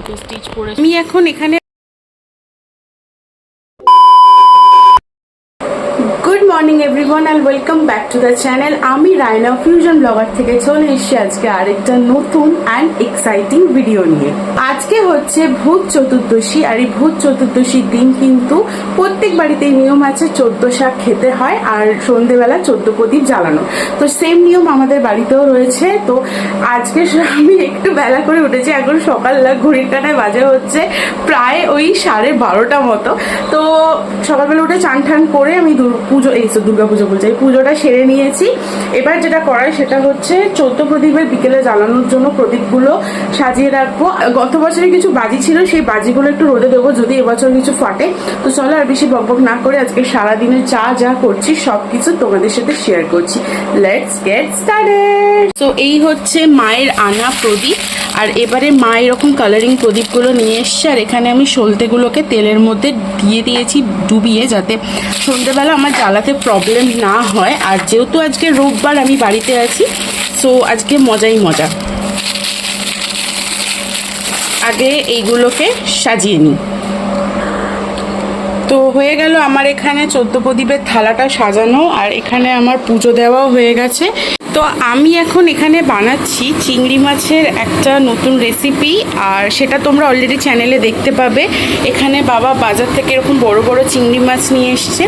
মুখে স্টিচ পরে আমি এখন এখানে morning everyone and welcome back to the channel আমি রায়না ফিউশন ব্লগার থেকে চলে এসেছি আজকে আরেকটা নতুন অ্যান্ড এক্সাইটিং ভিডিও নিয়ে। আজকে হচ্ছে ভূত চতুর্দশী, আর এই ভূত চতুর্দশীর দিন কিন্তু প্রত্যেক বাড়িতেই নিয়ম আছে, চোদ্দ শাক খেতে হয় আর সন্ধেবেলা চোদ্দ প্রদীপ জ্বালানো। তো সেম নিয়ম আমাদের বাড়িতেও রয়েছে। তো আজকে আমি একটু বেলা করে উঠেছি, এখন সকাল ঘড়ির কাটায় বাজে হচ্ছে প্রায় ওই সাড়ে বারোটা মতো। তো সকালবেলা উঠে চান টান করে আমি পুজো এই তো দুর্গা পুজো বলছি। এই পুজোটা সেরে নিয়েছি। এবার যেটা করাই সেটা হচ্ছে চোদ্দ প্রদীপের বিকেলে জ্বালানোর জন্য প্রদীপগুলো সাজিয়ে রাখব। গত বছরে কিছু বাজি ছিল, সেই বাজিগুলো একটু রোদে দেবো, যদি এবছর কিছু ফাটে। তো চলো আর বেশি বকবক না করে আজকে সারাদিনে যা যা করছি সব কিছু তোমাদের সাথে শেয়ার করছি। লেটস গেট স্টার্টেড তো এই হচ্ছে মায়ের আনা প্রদীপ। আর এবারে মা এরকম কালারিং প্রদীপগুলো নিয়ে এসছে, আর এখানে আমি সলতেগুলোকে তেলের মধ্যে দিয়ে দিয়েছি ডুবিয়ে যাতে সন্ধেবেলা আমার জ্বালাতে প্রবলেম না হয়। আর যেহেতু আজকে রোববার আমি বাড়িতে আছি সো আজকে মজাই মজা। আগে এইগুলোকে সাজিয়ে নিই। তো হয়ে গেল আমার এখানে চোদ্দ প্রদীপের থালাটা সাজানো, আর এখানে আমার পুজো দেওয়াও হয়ে গেছে। তো আমি এখন এখানে বানাচ্ছি চিংড়ি মাছের একটা নতুন রেসিপি আর সেটা তোমরা অলরেডি চ্যানেলে দেখতে পাবে। এখানে বাবা বাজার থেকে এরকম বড় বড় চিংড়ি মাছ নিয়ে এসছে।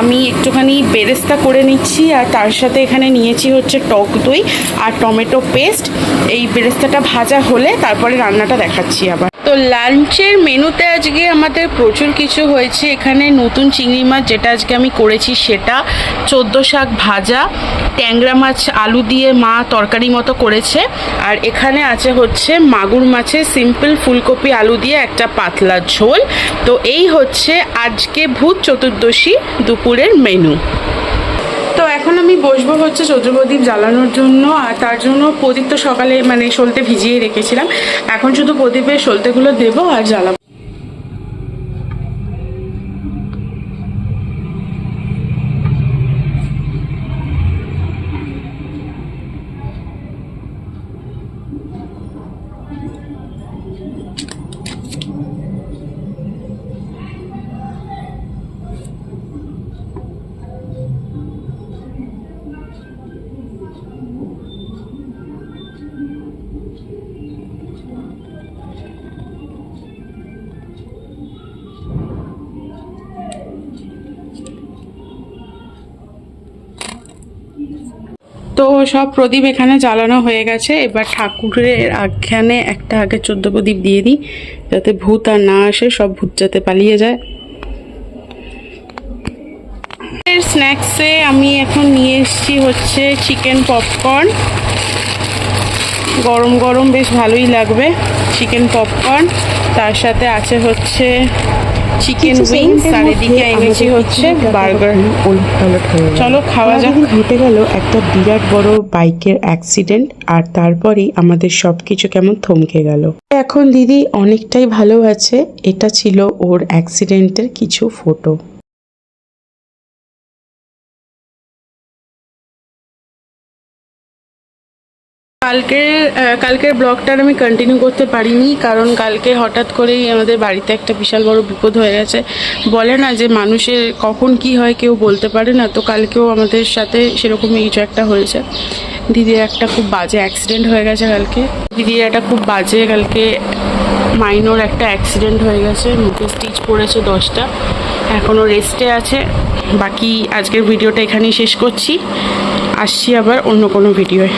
আমি একটুখানি বেরেস্তা করে নিচ্ছি, আর তার সাথে এখানে নিয়েছি হচ্ছে টক দই আর টমেটো পেস্ট। এই বেরেস্তাটা ভাজা হলে তারপরে রান্নাটা দেখাচ্ছি আবার। তো লাঞ্চের মেনুতে আজকে আমাদের প্রচুর কিছু হয়েছে। এখানে নতুন চিংড়ি মাছ যেটা আজকে আমি করেছি সেটা, চোদ্দ শাক ভাজা, ট্যাংরা মাছ, আলু দিয়ে মা তরকারি মতো করেছে। আর এখানে আছে হচ্ছে মাগুর মাছের সিম্পল ফুলকপি আলু দিয়ে একটা পাতলা ঝোল। তো এই হচ্ছে আজকে ভূত চতুর্দশী দুপুরের মেনু এখন আমি বসবো হচ্ছে চৌদ্রপ্রদীপ জ্বালানোর জন্য, আর তার জন্য প্রদীপ তো সকালে মানে সলতে ভিজিয়ে রেখেছিলাম। এখন শুধু প্রদীপের সলতেগুলো দেবো আর জ্বালাবো। তো সব প্রদীপ এখানে জ্বালানো হয়ে গেছে। এবার ঠাকুরের আখ্যানে একটা আগে চোদ্দ প্রদীপ দিয়ে দিই, যাতে ভূত আর না আসে, সব ভূত যাতে পালিয়ে যায়। স্ন্যাক্সে আমি এখন নিয়ে এসেছি হচ্ছে চিকেন পপকর্ন। গরম গরম বেশ ভালোই লাগবে চিকেন পপকর্ন। তার সাথে আছে হচ্ছে চিকেন উইংস আর এদিকে এনেছি হচ্ছে বার্গার চলো খাওয়া যাক। ঘটে গেল একটা বিরাট বড় বাইকের অ্যাক্সিডেন্ট আর তারপরেই আমাদের সবকিছু কেমন থমকে গেল। এখন দিদি অনেকটাই ভালো আছে। এটা ছিল ওর অ্যাক্সিডেন্টের কিছু ফটো কালকের আহ, কালকের ব্লগটার আমি কন্টিনিউ করতে পারিনি কারণ কালকে হঠাৎ করেই আমাদের বাড়িতে একটা বিশাল বড় বিপদ হয়ে গেছে। বলে না যে মানুষের কখন কি হয় কেউ বলতে পারে না তো কালকেও আমাদের সাথে সেরকমই কিছু একটা হয়েছে। দিদির একটা খুব বাজে অ্যাক্সিডেন্ট হয়ে গেছে কালকে। দিদির একটা খুব বাজে কালকে মাইনর একটা অ্যাক্সিডেন্ট হয়ে গেছে মুখে স্টিচ পড়েছে দশটা। এখনও রেস্টে আছে। বাকি আজকের ভিডিওটা এখানেই শেষ করছি। আসছি আবার অন্য কোনো ভিডিওয়